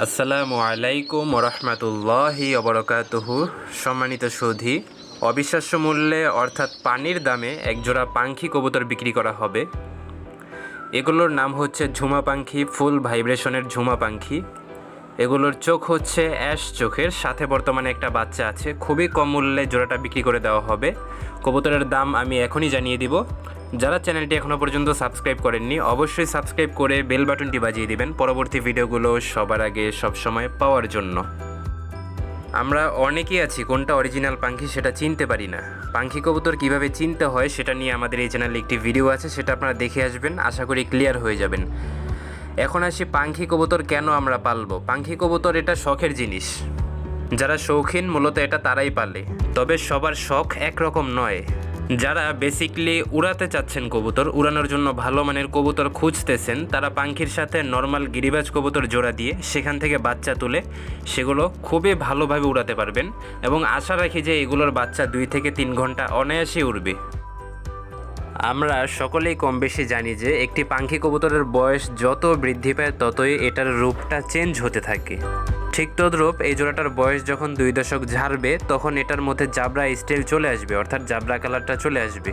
আসসালামু আলাইকুম রহমতুল্লাহি অবরকাতুহু সম্মানিত সুধী, অবিশ্বাস্য মূল্যে অর্থাৎ পানির দামে একজোড়া পাখি কবুতর বিক্রি করা হবে। এগুলোর নাম হচ্ছে ঝুমা পাখি, ফুল ভাইব্রেশনের ঝুমা পাখি। এগুলোর চোখ হচ্ছে অ্যাশ চোখের, সাথে বর্তমানে একটা বাচ্চা আছে। খুবই কম মূল্যে জোড়াটা বিক্রি করে দেওয়া হবে। কবুতরের দাম আমি এখনই জানিয়ে দিব। যারা চ্যানেলটি এখনও পর্যন্ত সাবস্ক্রাইব করেননি, অবশ্যই সাবস্ক্রাইব করে বেল বাটনটি বাজিয়ে দিবেন পরবর্তী ভিডিওগুলো সবার আগে সবসময় পাওয়ার জন্য। আমরা অনেকেই আছি, কোনটা অরিজিনাল পাখি সেটা চিনতে পারি না। পাখি কবুতর কীভাবে চিনতে হয় সেটা নিয়ে আমাদের এই চ্যানেলে একটি ভিডিও আছে, সেটা আপনারা দেখে আসবেন, আশা করি ক্লিয়ার হয়ে যাবেন। এখন আসি পাখি কবুতর কেন আমরা পালবো? পাখি কবুতর এটা শখের জিনিস। যারা শৌখিন, মূলত এটা তারাই পালে। তবে সবার শখ একরকম নয়। যারা বেসিকলি উড়াতে চাচ্ছেন কবুতর, উড়ানোর জন্য ভালো মানের কবুতর খুঁজতেছেন, তারা পাখির সাথে নর্মাল গিরিবাজ কবুতর জোড়া দিয়ে সেখান থেকে বাচ্চা তুলে সেগুলো খুবই ভালোভাবে উড়াতে পারবেন এবং আশা রাখি যে এগুলোর বাচ্চা দুই থেকে তিন ঘণ্টা অনায়াসে উড়বে। আমরা সকলেই কম বেশি জানি যে একটি পাখি কবুতরের বয়স যত বৃদ্ধি পায়, ততই এটার রূপটা চেঞ্জ হতে থাকে। ঠিক তদ্রূপ এই জোড়াটার বয়স যখন দুই দশক ঝাড়বে, তখন এটার মধ্যে জাবরা স্টাইল চলে আসবে, অর্থাৎ জাবরা কালারটা চলে আসবে।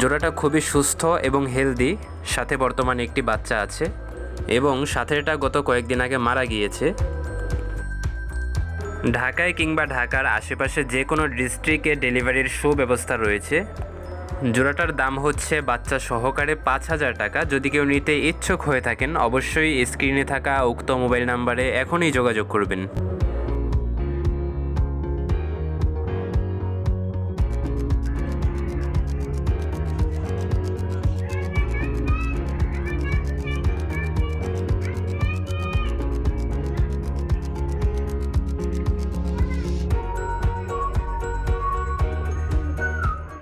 জোড়াটা খুবই সুস্থ এবং হেলদি সাথে বর্তমানে একটি বাচ্চা আছে এবং সাথে এটা গত কয়েকদিন আগে মারা গিয়েছে। ঢাকায় কিংবা ঢাকার আশেপাশে যে কোনো ডিস্ট্রিক্টে ডেলিভারির সুব্যবস্থা রয়েছে। জোড়াটার দাম হচ্ছে বাচ্চা সহকারে পাঁচ হাজার টাকা। যদি কেউ নিতে ইচ্ছুক হয়ে থাকেন, অবশ্যই স্ক্রিনে থাকা উক্ত মোবাইল নাম্বারে এখনই যোগাযোগ করবেন।